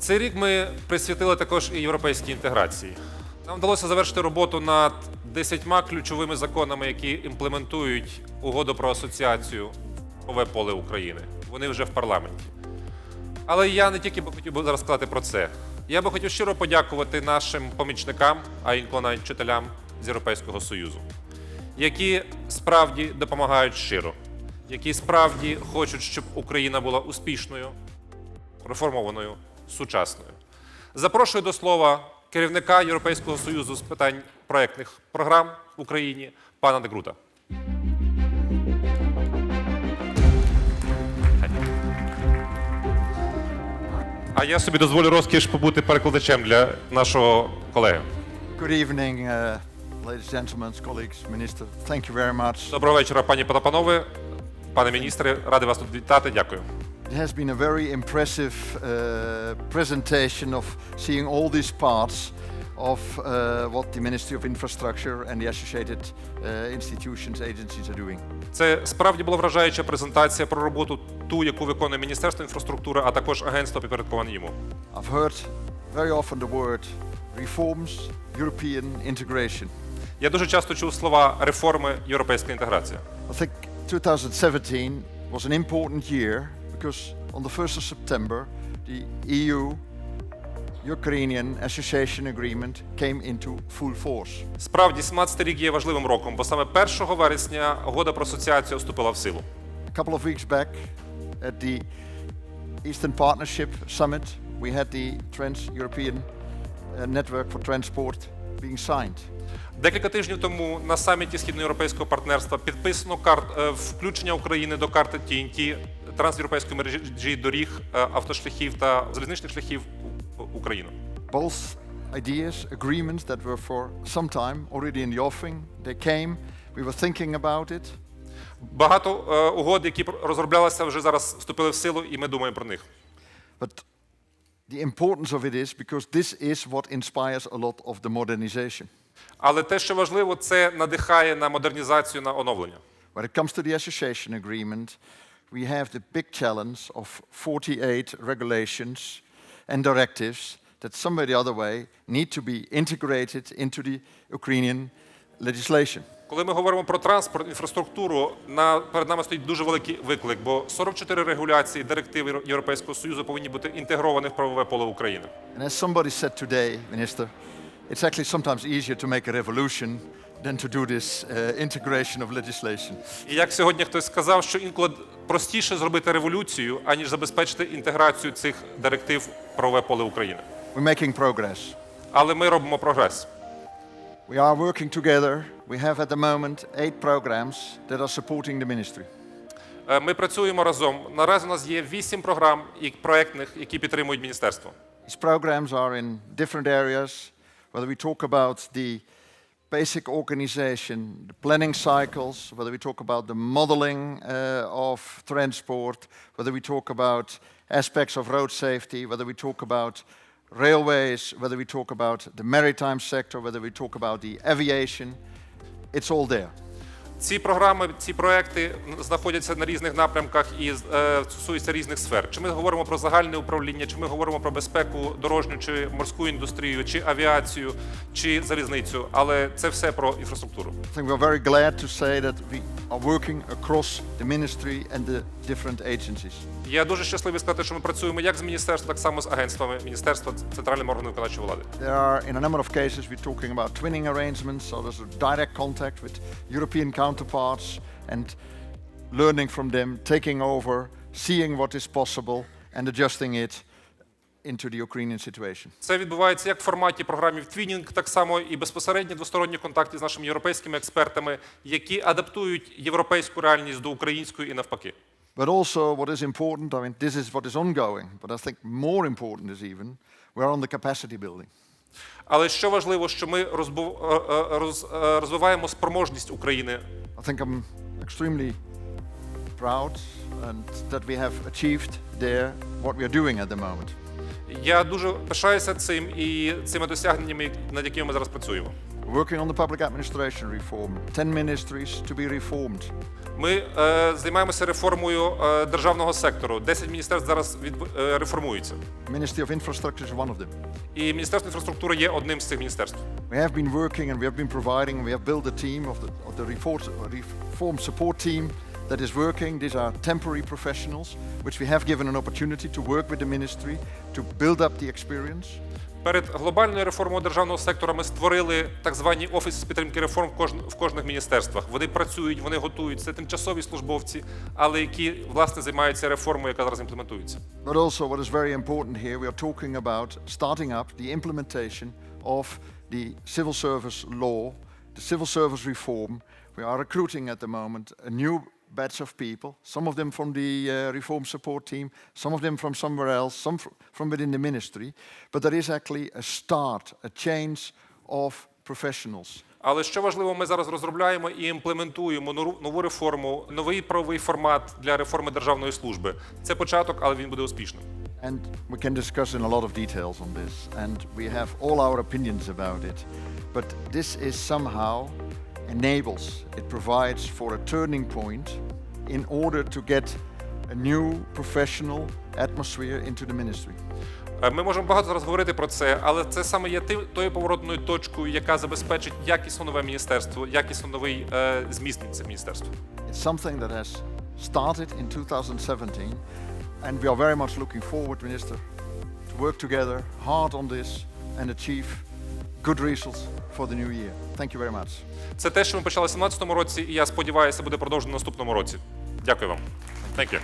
Цей рік ми присвятили також і європейській інтеграції. Нам вдалося завершити роботу над десятьма ключовими законами, які імплементують угоду про асоціацію нове поле України. Вони вже в парламенті. Але я не тільки би хотів зараз сказати про це. Я би хотів щиро подякувати нашим помічникам, а інколи навіть вчителям з Європейського Союзу, які справді допомагають щиро, які справді хочуть, щоб Україна була успішною, реформованою, сучасною. Запрошую до слова керівника Європейського Союзу з питань проектних програм в Україні пана Дегрута. А я собі дозволю розкіш побути перекладачем для нашого колеги. Good evening, uh, ladies, gentlemen, colleagues, Minister. Thank you very much. Доброго вечора, пані та панове, пане міністре, радий вас тут вітати. Дякую. It has been a very impressive uh, presentation of seeing all these parts of uh, what the Ministry of Infrastructure and the associated uh, institutions, agencies are doing. Це справді була вражаюча презентація про роботу, ту, яку виконує Міністерство інфраструктури, а також агентство підпорядковане йому. I've heard very often the word reforms, European integration. Я дуже часто чув слова реформи, європейська інтеграція. I think 2017 was an important year because on the 1st of September, the EU Ukrainian Association Agreement came into full force. Справді, 17 рік є важливим роком, бо саме 1 вересня угода про асоціацію вступила в силу. A couple of weeks back at the Eastern Partnership Summit, we had the Trans European uh, Network for Transport being signed. Декілька тижнів тому на саміті східноєвропейського партнерства підписано карт е, включення України до карти TNT трансєвропейської мережі доріг, е, автошляхів та залізничних шляхів в Україну. Both ideas, agreements that were for some time already in the offing, they came. We were thinking about it. Багато е, угод, які розроблялися, вже зараз вступили в силу, і ми думаємо про них. But the importance of it is because this is what inspires a lot of the modernization. Але те, що важливо, це надихає на модернізацію, на оновлення. When it comes to the association agreement, we have the big challenge of 48 regulations and directives that some way or the other way need to be integrated into the Ukrainian legislation. Коли ми говоримо про транспорт, інфраструктуру, на перед нами стоїть дуже великий виклик, бо 44 регуляції, директиви Європейського союзу повинні бути інтегровані в правове поле України. And as somebody said today, Minister, it's actually sometimes easier to make a revolution than to do this uh, integration of legislation. І як сьогодні хтось сказав, що інколи простіше зробити революцію, аніж забезпечити інтеграцію цих директив в правове поле України. We're making progress. Але ми робимо прогрес. We are working together. We have at the moment eight programs that are supporting the ministry. Е, Ми працюємо разом. Наразі у нас є вісім програм і проектних, які підтримують міністерство. These programs are in different areas, whether we talk about the basic organization, the planning cycles, whether we talk about the modeling uh, of transport, whether we talk about aspects of road safety, whether we talk about railways, whether we talk about the maritime sector, whether we talk about the aviation, it's all there. Ці програми, ці проекти знаходяться на різних напрямках і е, стосуються різних сфер. Чи ми говоримо про загальне управління, чи ми говоримо про безпеку дорожню, чи морську індустрію, чи авіацію, чи залізницю, але це все про інфраструктуру. Think we're very glad to say that we are working across the ministry and the different agencies. Я дуже щасливий сказати, що ми працюємо як з міністерством, так само з агентствами міністерства, центральним органом виконавчої влади. There are, in a number of cases, we're talking about twinning arrangements, so there's a direct contact with European counterparts and learning from them, taking over, seeing what is possible, and adjusting it into the Ukrainian situation. Це відбувається як в форматі програмів Твінінг, так само і безпосередні двосторонні контакти з нашими європейськими експертами, які адаптують європейську реальність до української і навпаки. But also, what is important, I mean, this is what is ongoing, but I think more important is even, we're on the capacity building. Але що важливо, що ми розбу- е, е, е, розвиваємо спроможність України. I think I'm extremely proud and that we have achieved there what we are doing at the moment. Я дуже пишаюся цим і цими досягненнями, над якими ми зараз працюємо. We're working on the public administration reform, 10 ministries to be reformed. Ми е, займаємося реформою е, державного сектору. 10 міністерств зараз від, е, реформуються. Ministry of Infrastructure is one of them. І Міністерство інфраструктури є одним з цих міністерств. We have been working and we have been providing, we have built a team of the, of the reform, reform support team that is working. These are temporary professionals, which we have given an opportunity to work with the ministry to build up the experience. Перед глобальною реформою державного сектора ми створили так звані офіси з підтримки реформ в, кожн- в кожних міністерствах. Вони працюють, вони готують. Це тимчасові службовці, але які власне займаються реформою, яка зараз імплементується. But also, what is very important here, we are talking about starting up the implementation of the civil service law, the civil service reform. We are recruiting at the moment a new batch of people, some of them from the uh, reform support team, some of them from somewhere else, some fr- from within the ministry. But there is actually a start, a change of professionals. Але що важливо, ми зараз розробляємо і імплементуємо нову- нову реформу, новий правовий формат для реформи державної служби. Це початок, але він буде успішним. And we can discuss in a lot of details on this, and we have all our opinions about it. But this is somehow enables, it provides for a turning point in order to get a new professional atmosphere into the ministry. Е, Ми можемо багато зараз говорити про це, але це саме є тою поворотною точкою, яка забезпечить якісно нове міністерство, якісно новий е, зміст цих міністерств. It's something that has started in 2017, and we are very much looking forward, Minister, to work together hard on this and achieve good results for the new year. Thank you very much. Це те, що ми почали в 2017 році, і я сподіваюся, буде продовжено в наступному році. Дякую вам. Thank you.